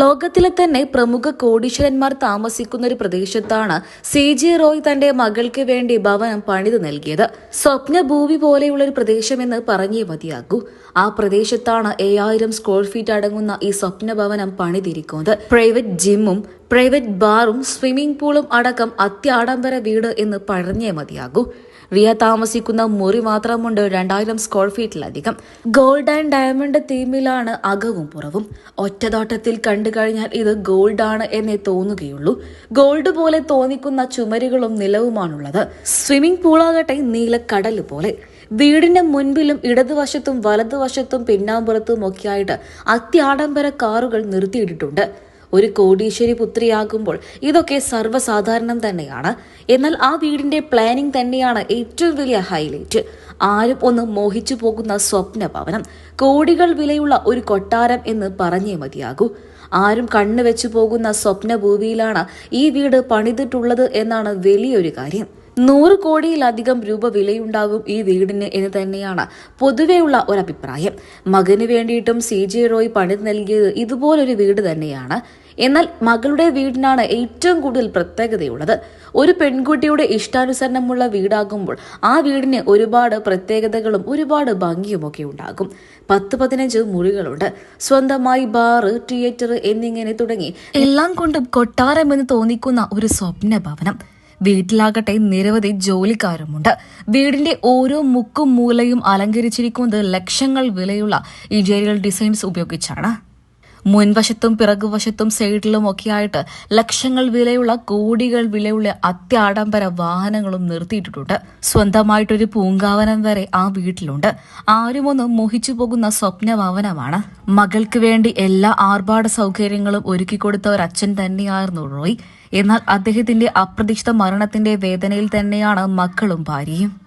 ലോകത്തിലെ തന്നെ പ്രമുഖ കോടീശ്വരന്മാർ താമസിക്കുന്ന ഒരു പ്രദേശത്താണ് സി ജെ റോയ് തന്റെ മകൾക്ക് വേണ്ടി ഭവനം പണിത് നൽകിയത്. സ്വപ്ന ഭൂമി പോലെയുള്ള ഒരു പ്രദേശമെന്ന് പറഞ്ഞേ മതിയാകൂ. ആ പ്രദേശത്താണ് ഏഴായിരം സ്ക്വയർ ഫീറ്റ് അടങ്ങുന്ന ഈ സ്വപ്ന ഭവനം പണിതിരിക്കുന്നത്. പ്രൈവറ്റ് ജിമ്മും പ്രൈവറ്റ് ബാറും സ്വിമ്മിംഗ് പൂളും അടക്കം അത്യാഡംബര വീട് എന്ന് പറഞ്ഞേ മതിയാകൂ. റിയ താമസിക്കുന്ന മുറി മാത്രമുണ്ട് രണ്ടായിരം സ്ക്വയർ ഫീറ്റിലധികം ഗോൾഡ് ആൻഡ് ഡയമണ്ട് തീമിലാണ് അകവും പുറവും. ഒറ്റതോട്ടത്തിൽ കണ്ടു കഴിഞ്ഞാൽ ഇത് ഗോൾഡ് ആണ് എന്നേ തോന്നുകയുള്ളൂ. ഗോൾഡ് പോലെ തോന്നിക്കുന്ന ചുമരുകളും നിലവുമാണുള്ളത്. സ്വിമ്മിംഗ് പൂളാകട്ടെ നീലക്കടൽ പോലെ. വീടിന്റെ മുൻപിലും ഇടതുവശത്തും വലതുവശത്തും പിന്നാമ്പുറത്തും ഒക്കെയായിട്ട് അത്യാഡംബര കാറുകൾ നിർത്തിയിട്ടിട്ടുണ്ട്. ഒരു കോടീശ്വരി പുത്രിയാകുമ്പോൾ ഇതൊക്കെ സർവസാധാരണം തന്നെയാണ്. എന്നാൽ ആ വീടിന്റെ പ്ലാനിംഗ് തന്നെയാണ് ഏറ്റവും വലിയ ഹൈലൈറ്റ് ആരും ഒന്ന് മോഹിച്ചു പോകുന്ന സ്വപ്ന ഭവനം. കോടികൾ വിലയുള്ള ഒരു കൊട്ടാരം എന്ന് പറഞ്ഞേ മതിയാകൂ. ആരും കണ്ണു വെച്ചു പോകുന്ന സ്വപ്ന ഭൂമിയിലാണ് ഈ വീട് പണിതിട്ടുള്ളത് എന്നാണ് വലിയൊരു കാര്യം. നൂറ് കോടിയിലധികം രൂപ വിലയുണ്ടാകും ഈ വീടിന് എന്ന് തന്നെയാണ് പൊതുവെയുള്ള ഒരഭിപ്രായം. മകന് വേണ്ടിയിട്ടും സി ജെ റോയ് പണി നൽകിയത് ഇതുപോലൊരു വീട് തന്നെയാണ്. എന്നാൽ മകളുടെ വീടിനാണ് ഏറ്റവും കൂടുതൽ പ്രത്യേകതയുള്ളത്. ഒരു പെൺകുട്ടിയുടെ ഇഷ്ടാനുസരണമുള്ള വീടാകുമ്പോൾ ആ വീടിന് ഒരുപാട് പ്രത്യേകതകളും ഒരുപാട് ഭംഗിയുമൊക്കെ ഉണ്ടാകും. പത്ത് പതിനഞ്ച് മുറികളുണ്ട്. സ്വന്തമായി ബാറ് തിയേറ്റർ എന്നിങ്ങനെ തുടങ്ങി എല്ലാം കൊണ്ടും കൊട്ടാരം എന്ന് തോന്നിക്കുന്ന ഒരു സ്വപ്ന ഭവനം. വീട്ടിലാകട്ടെ നിരവധി ജോലിക്കാരുമുണ്ട്. വീടിന്റെ ഓരോ മുക്കും മൂലയും അലങ്കരിച്ചിരിക്കുന്നത് ലക്ഷങ്ങൾ വിലയുള്ള ഇന്റീരിയൽ ഡിസൈൻസ് ഉപയോഗിച്ചാണ്. മുൻവശത്തും പിറകുവശത്തും സൈഡിലും ഒക്കെയായിട്ട് ലക്ഷങ്ങൾ വിലയുള്ള കോടികൾ വിലയുള്ള അത്യാഡംബര വാഹനങ്ങളും നിർത്തിയിട്ടിട്ടുണ്ട്. സ്വന്തമായിട്ടൊരു പൂങ്കാവനം വരെ ആ വീട്ടിലുണ്ട്. ആരുമൊന്നും മോഹിച്ചു പോകുന്ന സ്വപ്ന ഭവനമാണ് മകൾക്ക് വേണ്ടി എല്ലാ ആർഭാട സൗകര്യങ്ങളും ഒരുക്കിക്കൊടുത്ത ഒരു അച്ഛൻ തന്നെയായിരുന്നു റോയ്. എന്നാൽ അദ്ദേഹത്തിന്റെ അപ്രതീക്ഷിത മരണത്തിന്റെ വേദനയിൽ തന്നെയാണ് മക്കളും ഭാര്യയും.